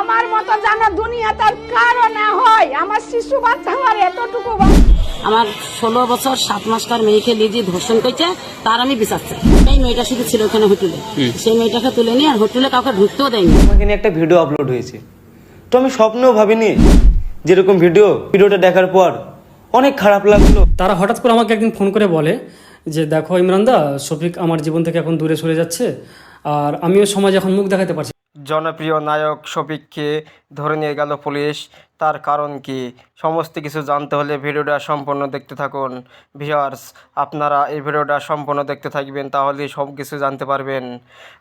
আমার মতো জানো দুনিয়া তার কারও না হয়। আমার শিশু বাচ্চা আমার এতটুকু আমার ষোলো বছর সাত মাসকার মেয়েকে নিজে ধর্ষণ করছে তার আমি বিচার চাই এই মেয়েটা শুধু ছিল ওখানে হোটেলে। সেই মেয়েটাকে তুলে নিয়ে আর হোটেলে কাউকে ঢুকতেও দেয়নি। আমাকে নিয়ে একটা ভিডিও আপলোড হয়েছে। তো আমি স্বপ্নেও ভাবিনি যেরকম ভিডিও ভিডিওটা দেখার পর অনেক খারাপ লাগল। তারা হঠাৎ করে আমাকে একদিন ফোন করে বলে যে দেখো ইমরানদা শফিক আমার জীবন থেকে এখন দূরে সরে যাচ্ছে। আর আমিও সমাজে এখন মুখ দেখাতে পারছি। জনপ্রিয় নায়ক শফিককে ধরে নিয়ে গেল পুলিশ। তার কারণ কি? সমস্ত কিছু জানতে হলে ভিডিওটা সম্পূর্ণ দেখতে থাকুন। ভিউয়ার্স, আপনারা এই ভিডিওটা সম্পূর্ণ দেখতে থাকবেন তাহলে সব কিছু জানতে পারবেন।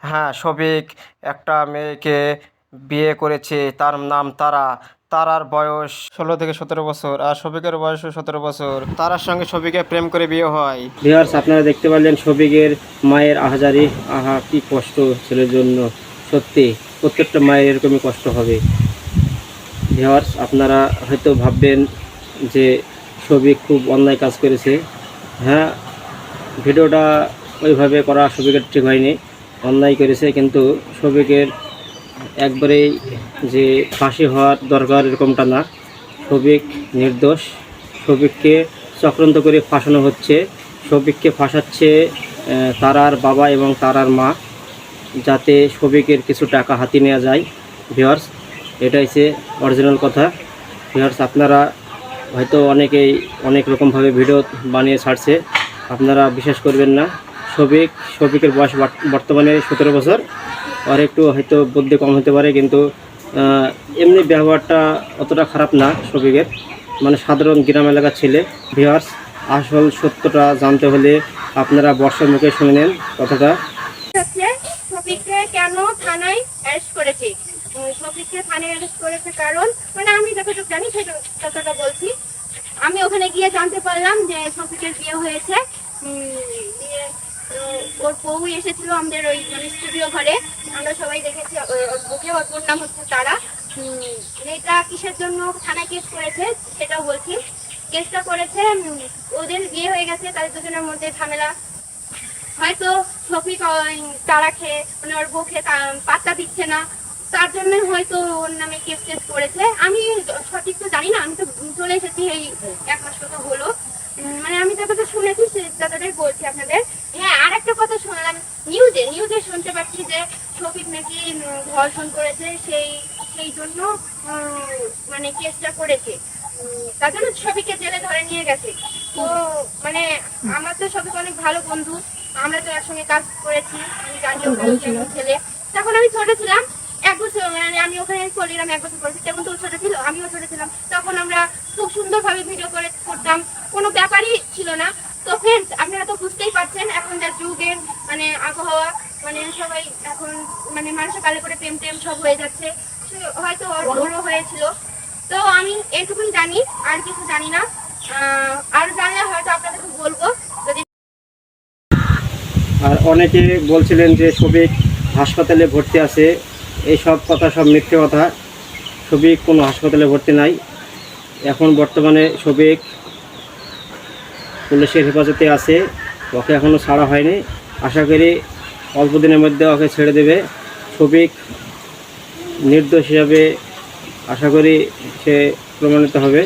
হ্যাঁ শফিক একটা মেয়েকে বিয়ে করেছে, তার নাম তারা। তারার বয়স ষোলো থেকে সতেরো বছর আর শফিকের বয়স সতেরো বছর। তারার সঙ্গে শফিকের প্রেম করে বিয়ে হয়। ভিউয়ার্স, আপনারা দেখতে পারলেন শফিকের মায়ের আহাজারি। আহা, কি কষ্ট ছেলের জন্য। সত্যি প্রত্যেকটা মায়ের এরকমই কষ্ট হবে। ভিউয়ার্স আপনারা হয়তো ভাববেন যে শফিক খুব অন্যায় কাজ করেছে। হ্যাঁ ভিডিওটা ওইভাবে করা শফিকের ঠিক হয়নি। অন্যায় করেছে, কিন্তু শফিকের একবারেই যে ফাঁসি হওয়ার দরকার এরকমটা না। শফিক নির্দোষ শফিককে চক্রান্ত করে ফাঁসানো হচ্ছে। শফিককে ফাঁসাচ্ছে তারার বাবা এবং তারার মা। যাতে শফিকের কিছু টাকা হাতি নেওয়া যায়। ভিওয়ার্স এটা হচ্ছে অরিজিনাল কথা। ভিওয়ার্স আপনারা হয়তো অনেকেই অনেক রকমভাবে ভিডিও বানিয়ে ছাড়ছে। আপনারা বিশ্বাস করবেন না শফিক শফিকের বয়স বর্তমানে সতেরো বছর। আর একটু হয়তো বুদ্ধি কম হতে পারে, কিন্তু এমনি ব্যবহারটা অতটা খারাপ না শফিকের মানে সাধারণ গ্রাম এলাকার ছেলে। ভিওয়ার্স আসল সত্যটা জানতে হলে আপনারা বর্ষার মুখে শুনে নেন কথাটা। হচ্ছে শফিককে কেন থানায় অ্যারেস্ট করেছে? শফিককে থানায় অ্যারেস্ট করেছে কারণ মানে আমি যতটুকু জানি সেটা ততটা বলছি। আমি ওখানে গিয়ে জানতে পারলাম যে শফিকের বিয়ে হয়েছে। ওর বউ এসেছিল আমাদের ওই মানে স্টুডিও ঘরে। আমরা সবাই দেখেছি ওর বুকে ওর বোন নাম হচ্ছে তারা। এটা কিসের জন্য থানায় কেস করেছে সেটাও বলছি। কেসটা করেছে ওদের বিয়ে হয়ে গেছে, তাদের দুজনের মধ্যে ঝামেলা। শফিক তারা খেয়ে ওর বউকে তা- পাত্তা দিচ্ছে না। তার জন্য হয়তো ওর নামে কেস টেস করেছে। আমি সঠিক তো জানি না, আমি তো চলে এসেছি এই এক মাস মতো হলো। মানে আমি যতটা শুনেছি, সে ততটাই বলছি আপনাদের। হ্যাঁ আর একটা কথা শুনলাম নিউজে নিউজে শুনতে পাচ্ছি যে শফিক নাকি ধর্ষণ করেছে, সেই সেই জন্য মানে কেসটা করেছে। তার জন্য শফিককে জেলে ধরে নিয়ে গেছে। তো মানে আমার তো শফিক অনেক ভালো বন্ধু। আমরা তো একসঙ্গে কাজ করেছি, আমি জানি ও কেমন ছেলে তখন আমি ছোট ছিলাম, এক বছর মানে আমি ওখানে চলিলাম এক বছর করেছি তখন তো ছোট ছিল, আমিও ছোট ছিলাম, তখন আমরা খুব সুন্দরভাবে ভিডিও করে করতাম। কোনো ব্যাপারই ছিল না। তো ফ্রেন্ডস আপনারা তো বুঝতেই পারছেন এখন যা যুগের মানে আবহাওয়া মানে সবাই এখন মানে মানুষের কালে করে প্রেম টেম সব হয়ে যাচ্ছে। হয়তো ওর ওরও হয়েছিল। তো আমি এইটুকুই জানি, আর কিছু জানি না। আর অনেকে বলছিলেন যে শফিক হাসপাতালে ভর্তি আছে এই সব কথা সব মিথ্যে কথা। শফিক কোনো হাসপাতালে ভর্তি নাই। এখন বর্তমানে শফিক পুলিশের হেফাজতে আছে। ওকে এখনও ছাড়া হয়নি। আশা করি অল্প দিনের মধ্যে ওকে ছেড়ে দেবে। শফিক নির্দোষ হিসাবে আশা করি সে প্রমাণিত হবে।